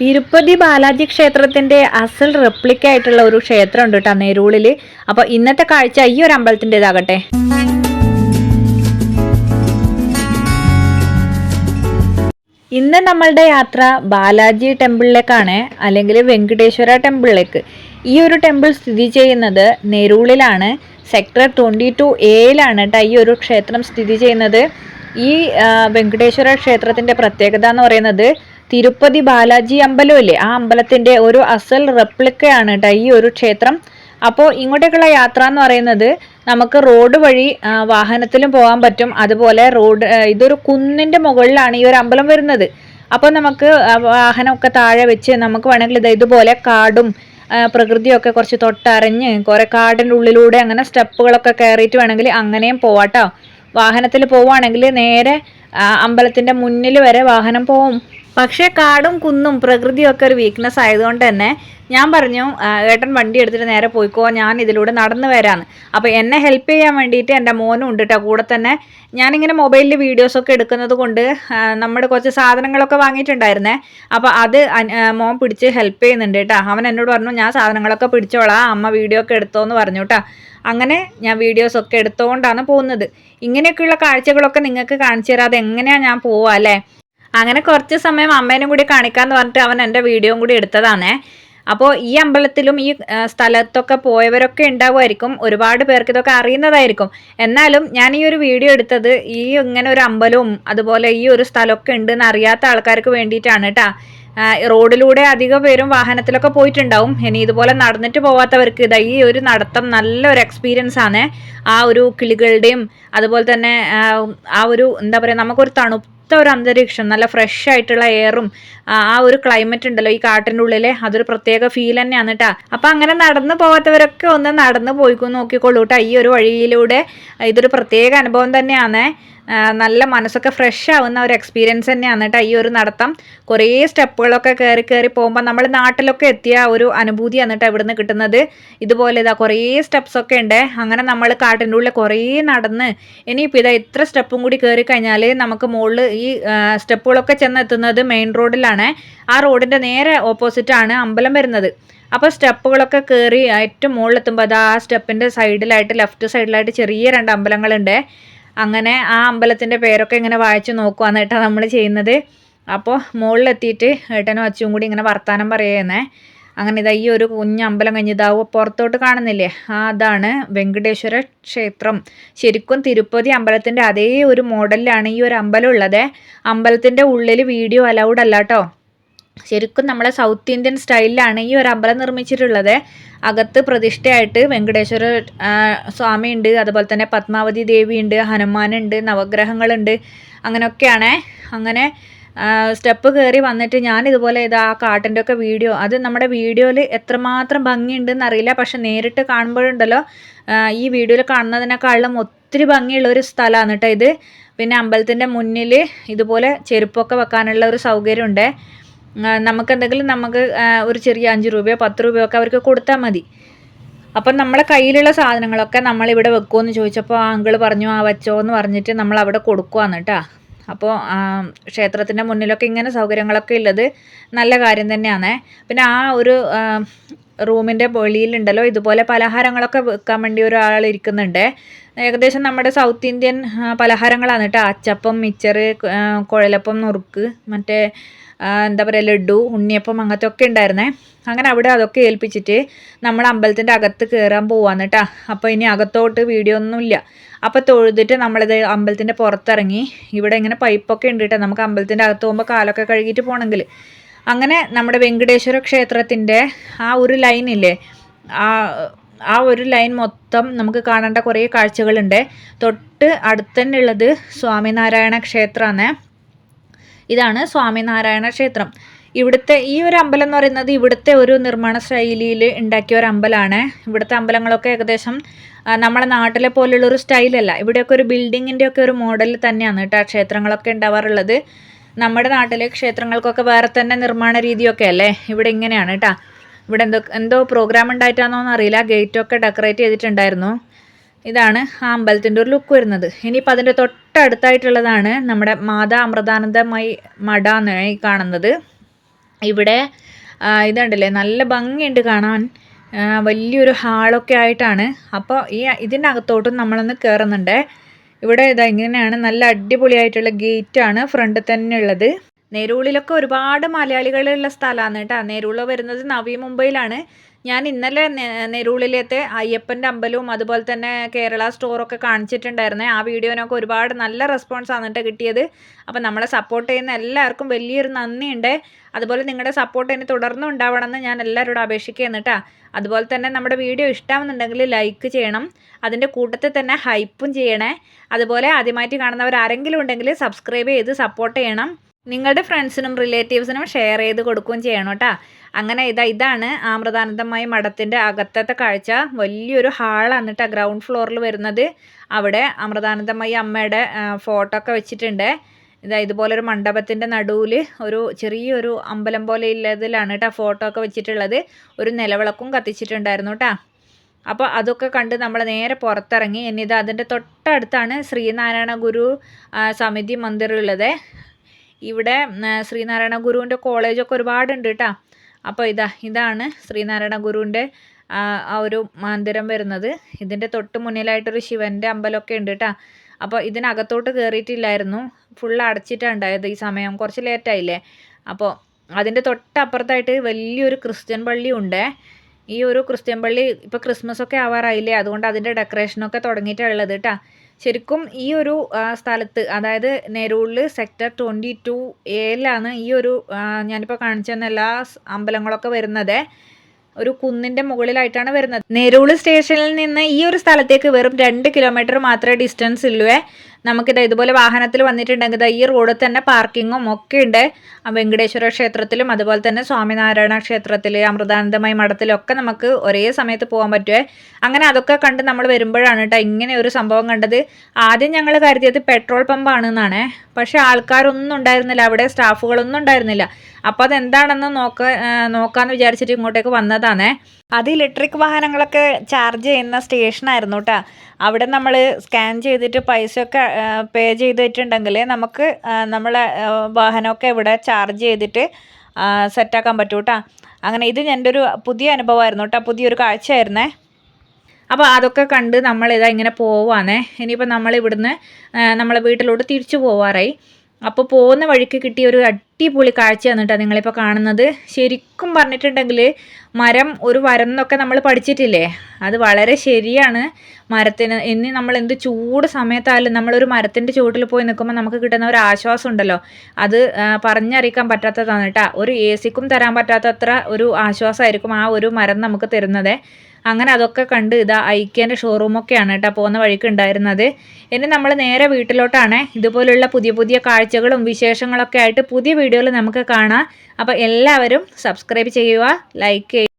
തിരുപ്പതി ബാലാജി ക്ഷേത്രത്തിന്റെ അസൽ റെപ്ലിക്ക ആയിട്ടുള്ള ഒരു ക്ഷേത്രം ഉണ്ട് കേട്ടോ നെരൂളിൽ. അപ്പൊ ഇന്നത്തെ കാഴ്ച ഈ ഒരു അമ്പലത്തിന്റെതാകട്ടെ ഇന്ന് നമ്മളുടെ യാത്ര ബാലാജി ടെമ്പിളിലേക്കാണ് അല്ലെങ്കിൽ വെങ്കടേശ്വര ടെമ്പിളിലേക്ക്. ഈ ഒരു ടെമ്പിൾ സ്ഥിതി ചെയ്യുന്നത് നെരൂളിലാണ്. സെക്ടർ ട്വന്റി ടു എയിലാണ് കേട്ടോ ഈ ഒരു ക്ഷേത്രം സ്ഥിതി ചെയ്യുന്നത്. ഈ വെങ്കടേശ്വര ക്ഷേത്രത്തിന്റെ പ്രത്യേകത എന്ന് പറയുന്നത് തിരുപ്പതി ബാലാജി അമ്പലമില്ലേ? ആ അമ്പലത്തിന്റെ ഒരു അസൽ റെപ്ലിക്കയാണ് കേട്ടോ ഈ ഒരു ക്ഷേത്രം. അപ്പോൾ ഇങ്ങോട്ടേക്കുള്ള യാത്ര എന്ന് പറയുന്നത് നമുക്ക് റോഡ് വഴി വാഹനത്തിലും പോകാൻ പറ്റും. അതുപോലെ റോഡ് ഇതൊരു കുന്നിന്റെ മുകളിലാണ് ഈ ഒരു അമ്പലം വരുന്നത്. അപ്പോൾ നമുക്ക് വാഹനമൊക്കെ താഴെ വെച്ച് നമുക്ക് വേണമെങ്കിൽ ഇത് ഇതുപോലെ കാടും പ്രകൃതിയൊക്കെ കുറച്ച് തൊട്ടറിഞ്ഞ് കുറേ കാടിന്റെ ഉള്ളിലൂടെ അങ്ങനെ സ്റ്റെപ്പുകളൊക്കെ കയറിയിട്ട് വേണമെങ്കിൽ അങ്ങനെയും പോവാട്ടോ വാഹനത്തിൽ പോവുകയാണെങ്കിൽ നേരെ അമ്പലത്തിന്റെ മുന്നിൽ വരെ വാഹനം പോവും. പക്ഷേ കാടും കുന്നും പ്രകൃതിയും ഒക്കെ ഒരു വീക്ക്നെസ് ആയതുകൊണ്ട് തന്നെ ഞാൻ പറഞ്ഞു ഏട്ടൻ വണ്ടി എടുത്തിട്ട് നേരെ പോയിക്കോ ഞാൻ ഇതിലൂടെ നടന്നു വരാന്ന്. അപ്പോൾ എന്നെ ഹെൽപ്പ് ചെയ്യാൻ വേണ്ടിയിട്ട് എന്റെ മോനും ഉണ്ട് കേട്ടോ കൂടെ തന്നെ ഞാനിങ്ങനെ മൊബൈലിൽ വീഡിയോസൊക്കെ എടുക്കുന്നത് കൊണ്ട് നമ്മുടെ കുറച്ച് സാധനങ്ങളൊക്കെ വാങ്ങിയിട്ടുണ്ടായിരുന്നേ. അപ്പോൾ അത് മോൻ പിടിച്ച് ഹെൽപ്പ് ചെയ്യുന്നുണ്ട് കേട്ടോ അവൻ എന്നോട് പറഞ്ഞു ഞാൻ സാധനങ്ങളൊക്കെ പിടിച്ചോളാം അമ്മ വീഡിയോ ഒക്കെ എടുത്തോ എന്ന് പറഞ്ഞു കേട്ടോ അങ്ങനെ ഞാൻ വീഡിയോസ് ഒക്കെ എടുത്തുകൊണ്ടാണ് പോകുന്നത്. ഇങ്ങനെയൊക്കെയുള്ള കാഴ്ചകളൊക്കെ നിങ്ങൾക്ക് കാണിച്ചു തരാതെ എങ്ങനെയാണ് ഞാൻ പോവുക അല്ലേ? അങ്ങനെ കുറച്ച് സമയം അമ്മേനും കൂടി കാണിക്കാന്ന് പറഞ്ഞിട്ട് അവൻ എന്റെ വീഡിയോയും കൂടി എടുത്തതാണേ. അപ്പോൾ ഈ അമ്പലത്തിലും ഈ സ്ഥലത്തൊക്കെ പോയവരൊക്കെ ഉണ്ടാവുമായിരിക്കും. ഒരുപാട് പേർക്ക് ഇതൊക്കെ അറിയുന്നതായിരിക്കും. എന്നാലും ഞാൻ ഈ ഒരു വീഡിയോ എടുത്തത് ഈ ഇങ്ങനെ ഒരു അമ്പലവും അതുപോലെ ഈ ഒരു സ്ഥലമൊക്കെ ഉണ്ടെന്ന് അറിയാത്ത ആൾക്കാർക്ക് വേണ്ടിയിട്ടാണ് കേട്ടോ റോഡിലൂടെ അധികം പേരും വാഹനത്തിലൊക്കെ പോയിട്ടുണ്ടാവും. ഇനി ഇതുപോലെ നടന്നിട്ട് പോവാത്തവർക്ക് ഇതാ ഈ ഒരു നടത്തം നല്ലൊരു എക്സ്പീരിയൻസ് ആണ്. ആ ഒരു കിളികളുടെയും അതുപോലെ തന്നെ ആ, ഒരു എന്താ പറയുക നമുക്കൊരു തണുത്ത ഒരു അന്തരീക്ഷം നല്ല ഫ്രഷ് ആയിട്ടുള്ള എയറും ആ ഒരു ക്ലൈമറ്റ് ഉണ്ടല്ലോ ഈ കാട്ടിന്റെ ഉള്ളിലെ. അതൊരു പ്രത്യേക ഫീൽ തന്നെയാണ് കേട്ടോ അപ്പം അങ്ങനെ നടന്നു പോകാത്തവരൊക്കെ ഒന്ന് നടന്നു പോയിക്കോ നോക്കിക്കോളൂ കേട്ടോ ഈ ഒരു വഴിയിലൂടെ ഇതൊരു പ്രത്യേക അനുഭവം തന്നെയാണ്. നല്ല മനസ്സൊക്കെ ഫ്രഷ് ആവുന്ന ഒരു എക്സ്പീരിയൻസ് തന്നെയാണ് കേട്ടോ ഈ ഒരു നടത്തം. കുറേ സ്റ്റെപ്പുകളൊക്കെ കയറി കയറി പോകുമ്പോൾ നമ്മൾ നാട്ടിലൊക്കെ എത്തിയ ഒരു അനുഭൂതിയാണ് കേട്ടോ ഇവിടുന്ന് കിട്ടുന്നത്. ഇതുപോലെ ഇതാ കുറേ സ്റ്റെപ്സൊക്കെ ഉണ്ട്. അങ്ങനെ നമ്മൾ കാട്ടിന്റെ ഉള്ളിൽ കുറേ നടന്ന് ഇനിയിപ്പോൾ ഇതാ ഇത്ര സ്റ്റെപ്പും കൂടി കയറി കഴിഞ്ഞാൽ നമുക്ക് മുകളിൽ ആ, സ്റ്റെപ്പുകളൊക്കെ ചെന്നെത്തുന്നത് മെയിൻ റോഡിലാണ് ആ റോഡിന്റെ നേരെ ഓപ്പോസിറ്റാണ് അമ്പലം വരുന്നത്. അപ്പോൾ സ്റ്റെപ്പുകളൊക്കെ കയറി ഏറ്റവും മുകളിലെത്തുമ്പോൾ അത് ആ സ്റ്റെപ്പിന്റെ സൈഡിലായിട്ട് ലെഫ്റ്റ് സൈഡിലായിട്ട് ചെറിയ രണ്ട് അമ്പലങ്ങളുണ്ട്. അങ്ങനെ ആ അമ്പലത്തിന്റെ പേരൊക്കെ ഇങ്ങനെ വായിച്ച് നോക്കുക കേട്ടോ നമ്മൾ ചെയ്യുന്നത്. അപ്പോൾ മുകളിലെത്തിയിട്ട് ഏട്ടനും അച്ഛനും കൂടി ഇങ്ങനെ വർത്തമാനം പറയുന്നേ. അങ്ങനെ ഇതാ ഈ ഒരു കുഞ്ഞ് അമ്പലം കഴിഞ്ഞ് ഇതാവും പുറത്തോട്ട് കാണുന്നില്ലേ? അതാണ് വെങ്കടേശ്വര ക്ഷേത്രം. ശരിക്കും തിരുപ്പതി അമ്പലത്തിന്റെ അതേ ഒരു മോഡലിലാണ് ഈ ഒരു അമ്പലം ഉള്ളത്. അമ്പലത്തിന്റെ ഉള്ളിൽ വീഡിയോ അലൗഡ് അല്ല കേട്ടോ ശരിക്കും നമ്മളെ സൗത്ത് ഇന്ത്യൻ സ്റ്റൈലിലാണ് ഈ ഒരു അമ്പലം നിർമ്മിച്ചിട്ടുള്ളത്. അകത്ത് പ്രതിഷ്ഠയായിട്ട് വെങ്കടേശ്വര സ്വാമി ഉണ്ട് അതുപോലെ തന്നെ പത്മാവതി ദേവി ഉണ്ട് ഹനുമാനുണ്ട് നവഗ്രഹങ്ങളുണ്ട്. അങ്ങനെയൊക്കെയാണ്. അങ്ങനെ സ്റ്റെപ്പ് കയറി വന്നിട്ട് ഞാൻ ഇതുപോലെ ഇത് ആ കാട്ടിന്റെ ഒക്കെ വീഡിയോ അത് നമ്മുടെ വീഡിയോയിൽ എത്രമാത്രം ഭംഗിയുണ്ടെന്ന് അറിയില്ല പക്ഷെ നേരിട്ട് കാണുമ്പോഴുണ്ടല്ലോ ഈ വീഡിയോയിൽ കാണുന്നതിനേക്കാളും ഒത്തിരി ഭംഗിയുള്ള ഒരു സ്ഥലമാണ് കേട്ടോ ഇത്. പിന്നെ അമ്പലത്തിന്റെ മുന്നിൽ ഇതുപോലെ ചെരുപ്പൊക്കെ വെക്കാനുള്ള ഒരു സൗകര്യമുണ്ട്. നമുക്ക് എന്തെങ്കിലും നമുക്ക് ഒരു ചെറിയ അഞ്ച് രൂപയോ പത്ത് രൂപയോ ഒക്കെ അവർക്ക് കൊടുത്താൽ മതി. അപ്പം നമ്മുടെ കയ്യിലുള്ള സാധനങ്ങളൊക്കെ നമ്മളിവിടെ വെക്കുമെന്ന് ചോദിച്ചപ്പോൾ ആ അങ്കിൾ പറഞ്ഞു ആ വെച്ചോ എന്ന് പറഞ്ഞിട്ട് നമ്മൾ അവിടെ കൊടുക്കുവാന്ന് കേട്ടോ. അപ്പോൾ ക്ഷേത്രത്തിന്റെ മുന്നിലൊക്കെ ഇങ്ങനെ സൗകര്യങ്ങളൊക്കെ ഉള്ളത് നല്ല കാര്യം തന്നെയാണ്. പിന്നെ ആ ഒരു റൂമിന്റെ വെളിയിലുണ്ടല്ലോ ഇതുപോലെ പലഹാരങ്ങളൊക്കെ വെക്കാൻ വേണ്ടി ഒരാൾ ഇരിക്കുന്നുണ്ട്. ഏകദേശം നമ്മുടെ സൗത്ത് ഇന്ത്യൻ പലഹാരങ്ങളാണ് കേട്ടോ. അച്ചപ്പം മിച്ചറ് കുഴലപ്പം നുറുക്ക് മറ്റേ എന്താ പറയുക ലഡു ഉണ്ണിയപ്പം അങ്ങനത്തെ ഒക്കെ ഉണ്ടായിരുന്നേ. അങ്ങനെ അവിടെ അതൊക്കെ ഏൽപ്പിച്ചിട്ട് നമ്മൾ അമ്പലത്തിന്റെ അകത്ത് കയറാൻ പോവാന്ന് കേട്ടോ അപ്പോൾ ഇനി അകത്തോട്ട് വീഡിയോ ഒന്നുമില്ല അപ്പോൾ തൊഴുതിട്ട് നമ്മളിത് അമ്പലത്തിന്റെ പുറത്തിറങ്ങി ഇവിടെ ഇങ്ങനെ പൈപ്പൊക്കെ ഉണ്ട് കേട്ടോ നമുക്ക് അമ്പലത്തിന്റെ അകത്ത് പോകുമ്പോൾ കാലൊക്കെ കഴുകിയിട്ട് പോകണമെങ്കിൽ അങ്ങനെ നമ്മുടെ വെങ്കടേശ്വര ക്ഷേത്രത്തിന്റെ ആ ഒരു ലൈനില്ലേ ആ ആ ഒരു ലൈൻ മൊത്തം നമുക്ക് കാണേണ്ട കുറേ കാഴ്ചകളുണ്ട്. തൊട്ട് അടുത്തന്നെയുള്ളത് സ്വാമിനാരായണ ക്ഷേത്രമാണ് ഇതാണ് സ്വാമിനാരായണ ക്ഷേത്രം. ഇവിടുത്തെ ഈ ഒരു അമ്പലം എന്ന് പറയുന്നത് ഇവിടുത്തെ ഒരു നിർമ്മാണ ശൈലിയിൽ ഉണ്ടാക്കിയ ഒരു അമ്പലമാണ്. ഇവിടുത്തെ അമ്പലങ്ങളൊക്കെ ഏകദേശം നമ്മുടെ നാട്ടിലെ പോലുള്ള ഒരു സ്റ്റൈലല്ല ഇവിടെയൊക്കെ ഒരു ബിൽഡിങ്ങിന്റെ ഒക്കെ ഒരു മോഡൽ തന്നെയാണ് കേട്ടോ ക്ഷേത്രങ്ങളൊക്കെ ഉണ്ടാവാറുള്ളത്. നമ്മുടെ നാട്ടിലെ ക്ഷേത്രങ്ങൾക്കൊക്കെ വേറെ തന്നെ നിർമ്മാണ രീതിയൊക്കെ അല്ലേ? ഇവിടെ ഇങ്ങനെയാണ് കേട്ടോ. ഇവിടെ എന്തോ എന്തോ പ്രോഗ്രാം ഉണ്ടായിട്ടാണോ എന്നറിയില്ല ഗേറ്റൊക്കെ ഡെക്കറേറ്റ് ചെയ്തിട്ടുണ്ടായിരുന്നു. ഇതാണ് ആ അമ്പലത്തിന്റെ ഒരു ലുക്ക് വരുന്നത്. ഇനിയിപ്പോൾ അതിന്റെ തൊട്ടടുത്തായിട്ടുള്ളതാണ് നമ്മുടെ മാതാ അമൃതാനന്ദമായി മഠ എന്നാണ് ഈ കാണുന്നത്. ഇവിടെ ഇതുണ്ടല്ലേ നല്ല ഭംഗിയുണ്ട് കാണാൻ. വലിയൊരു ഹാളൊക്കെ ആയിട്ടാണ്. അപ്പോൾ ഈ ഇതിന്റെ അകത്തോട്ടും നമ്മളൊന്ന് കയറുന്നുണ്ട് ഇവിടെ ഇതാ ഇങ്ങനെയാണ് നല്ല അടിപൊളിയായിട്ടുള്ള ഗേറ്റാണ് ഫ്രണ്ട് തന്നെ ഉള്ളത്. നെരൂളിലൊക്കെ ഒരുപാട് മലയാളികളുള്ള സ്ഥലമാണ് കേട്ടോ. നെരൂൾ വരുന്നത് നവി മുംബൈയിലാണ്. ഞാൻ ഇന്നലെ നെരൂളിലേത്തെ അയ്യപ്പന്റെ അമ്പലവും അതുപോലെ തന്നെ കേരള സ്റ്റോറൊക്കെ കാണിച്ചിട്ടുണ്ടായിരുന്നേ. ആ വീഡിയോനൊക്കെ ഒരുപാട് നല്ല റെസ്പോൺസ് ആണ് കേട്ടോ കിട്ടിയത്. അപ്പോൾ നമ്മളെ സപ്പോർട്ട് ചെയ്യുന്ന എല്ലാവർക്കും വലിയൊരു നന്ദിയുണ്ട്. അതുപോലെ നിങ്ങളുടെ സപ്പോർട്ട് ഇനി തുടർന്നും ഉണ്ടാവണമെന്ന് ഞാൻ എല്ലാവരോടും അപേക്ഷിക്കുന്നു കേട്ടോ അതുപോലെ തന്നെ നമ്മുടെ വീഡിയോ ഇഷ്ടമാണെന്നുണ്ടെങ്കിൽ ലൈക്ക് ചെയ്യണം. അതിന്റെ കൂട്ടത്തിൽ തന്നെ ഹൈപ്പും ചെയ്യണേ. അതുപോലെ ആദ്യമായിട്ട് കാണുന്നവർ ആരെങ്കിലും ഉണ്ടെങ്കിൽ സബ്സ്ക്രൈബ് ചെയ്ത് സപ്പോർട്ട് ചെയ്യണം. നിങ്ങളുടെ ഫ്രണ്ട്സിനും റിലേറ്റീവ്സിനും ഷെയർ ചെയ്ത് കൊടുക്കുകയും ചെയ്യണം കേട്ടോ. അങ്ങനെ ഇതാ ഇതാണ് ആമൃതാനന്ദമായ മഠത്തിന്റെ അകത്തത്തെ കാഴ്ച. വലിയൊരു ഹാളാണ് കേട്ടോ ഗ്രൗണ്ട് ഫ്ലോറിൽ വരുന്നത്. അവിടെ അമൃതാനന്ദമയി അമ്മയുടെ ഫോട്ടോ ഒക്കെ വെച്ചിട്ടുണ്ട്. ഇതാ ഇതുപോലെ ഒരു മണ്ഡപത്തിന്റെ നടുവിൽ ഒരു ചെറിയൊരു അമ്പലം പോലെ ഉള്ളതിലാണ് കേട്ടോ ഫോട്ടോ ഒക്കെ വെച്ചിട്ടുള്ളത്. ഒരു നിലവിളക്കും കത്തിച്ചിട്ടുണ്ടായിരുന്നു കേട്ടോ. അപ്പോൾ അതൊക്കെ കണ്ട് നമ്മൾ നേരെ പുറത്തിറങ്ങി. ഇനി ഇത് അതിന്റെ തൊട്ടടുത്താണ് ശ്രീനാരായണ ഗുരു സമിതി മന്ദിർ ഉള്ളത് ഇവിടെ ശ്രീനാരായണ ഗുരുവിന്റെ കോളേജൊക്കെ ഒരുപാടുണ്ട് കേട്ടോ. അപ്പോൾ ഇതാ ഇതാണ് ശ്രീനാരായണ ഗുരുവിന്റെ ആ ഒരു മന്ദിരം വരുന്നത്. ഇതിന്റെ തൊട്ട് മുന്നിലായിട്ടൊരു ശിവന്റെ അമ്പലമൊക്കെ ഉണ്ട് കേട്ടോ. അപ്പോൾ ഇതിനകത്തോട്ട് കയറിയിട്ടില്ലായിരുന്നു. ഫുൾ അടച്ചിട്ടാണ് ഉണ്ടായത് ഈ സമയം. കുറച്ച് ലേറ്റായില്ലേ? അപ്പോൾ അതിന്റെ തൊട്ടപ്പുറത്തായിട്ട് വലിയൊരു ക്രിസ്ത്യൻ പള്ളി ഉണ്ട്. ഈ ഒരു ക്രിസ്ത്യൻ പള്ളി ഇപ്പോൾ ക്രിസ്മസ് ഒക്കെ ആവാറായില്ലേ? അതുകൊണ്ട് അതിന്റെ ഡെക്കറേഷനൊക്കെ തുടങ്ങിയിട്ടാണ് ഉള്ളത് കേട്ടോ. ശരിക്കും ഈ ഒരു സ്ഥലത്ത് അതായത് നെരൂളിൽ സെക്ടർ ട്വന്റി ടു എയിലാണ് ഈ ഒരു ഞാനിപ്പോൾ കാണിച്ചു തന്ന എല്ലാ അമ്പലങ്ങളൊക്കെ വരുന്നത്. ഒരു കുന്നിന്റെ മുകളിലായിട്ടാണ് വരുന്നത്. നെരൂൾ സ്റ്റേഷനിൽ നിന്ന് ഈ ഒരു സ്ഥലത്തേക്ക് വെറും രണ്ട് കിലോമീറ്റർ മാത്രമേ ഡിസ്റ്റൻസ് ഉള്ളൂ. നമുക്കിത് ഇതുപോലെ വാഹനത്തിൽ വന്നിട്ടുണ്ടെങ്കിൽ ഈ റോഡിൽ തന്നെ പാർക്കിങ്ങും ഒക്കെ ഉണ്ട്. വെങ്കടേശ്വര ക്ഷേത്രത്തിലും അതുപോലെ തന്നെ സ്വാമിനാരായണ ക്ഷേത്രത്തിൽ അമൃതാനന്ദമായി മഠത്തിലൊക്കെ നമുക്ക് ഒരേ സമയത്ത് പോകാൻ പറ്റുമേ അങ്ങനെ അതൊക്കെ കണ്ട് നമ്മൾ വരുമ്പോഴാണ് കേട്ടോ ഇങ്ങനെ ഒരു സംഭവം കണ്ടത്. ആദ്യം ഞങ്ങൾ കരുതിയത് പെട്രോൾ പമ്പാണെന്നാണ്. പക്ഷേ ആൾക്കാരൊന്നും ഉണ്ടായിരുന്നില്ല അവിടെ സ്റ്റാഫുകളൊന്നും ഉണ്ടായിരുന്നില്ല. അപ്പോൾ അതെന്താണെന്ന് നോക്ക നോക്കാമെന്ന് വിചാരിച്ചിട്ട് ഇങ്ങോട്ടേക്ക് വന്നതാണേ. അത് ഇലക്ട്രിക് വാഹനങ്ങളൊക്കെ ചാർജ് ചെയ്യുന്ന സ്റ്റേഷനായിരുന്നു കേട്ടോ. അവിടെ നമ്മൾ സ്കാൻ ചെയ്തിട്ട് പൈസയൊക്കെ പേ ചെയ്തിട്ടുണ്ടെങ്കിൽ നമുക്ക് നമ്മളെ വാഹനമൊക്കെ ഇവിടെ ചാർജ് ചെയ്തിട്ട് സെറ്റാക്കാൻ പറ്റൂ കേട്ടോ അങ്ങനെ ഇത് എന്റെ ഒരു പുതിയ അനുഭവമായിരുന്നു കേട്ടോ. പുതിയൊരു കാഴ്ചയായിരുന്നേ. അപ്പോൾ അതൊക്കെ കണ്ട് നമ്മൾ ഇതാ ഇങ്ങനെ പോവാന്നേ. ഇനിയിപ്പോൾ നമ്മൾ ഇവിടുന്ന് നമ്മളെ വീട്ടിലോട്ട് തിരിച്ചു പോവാറായി. അപ്പോൾ പോകുന്ന വഴിക്ക് കിട്ടിയ ഒരു അടിപൊളി കാഴ്ചയാണ് കേട്ടോ നിങ്ങളിപ്പോൾ കാണുന്നത്. ശരിക്കും പറഞ്ഞിട്ടുണ്ടെങ്കിൽ മരം ഒരു വരം എന്നൊക്കെ നമ്മൾ പഠിച്ചിട്ടില്ലേ? അത് വളരെ ശരിയാണ്. മരത്തിന് ഇനി നമ്മൾ എന്ത് ചൂട് സമയത്തായാലും നമ്മളൊരു മരത്തിന്റെ ചൂട്ടിൽ പോയി നിൽക്കുമ്പോൾ നമുക്ക് കിട്ടുന്ന ഒരു ആശ്വാസം ഉണ്ടല്ലോ. അത് പറഞ്ഞറിയിക്കാൻ പറ്റാത്തതാണ് കേട്ടോ ഒരു എ സിക്കും തരാൻ പറ്റാത്തത്ര ഒരു ആശ്വാസമായിരിക്കും ആ ഒരു മരം നമുക്ക് തരുന്നത്. അങ്ങനെ അതൊക്കെ കണ്ട് ഇതാ ഐക്യന്റെ ഷോറൂമൊക്കെയാണ് കേട്ടോ പോകുന്ന വഴിക്ക് ഉണ്ടായിരുന്നത്. ഇനി നമ്മൾ നേരെ വീട്ടിലോട്ടാണ്. ഇതുപോലുള്ള പുതിയ പുതിയ കാഴ്ചകളും വിശേഷങ്ങളൊക്കെ ആയിട്ട് പുതിയ വീഡിയോയിൽ നമുക്ക് കാണാം. അപ്പോൾ എല്ലാവരും സബ്സ്ക്രൈബ് ചെയ്യുക ലൈക്ക് ചെയ്യുക.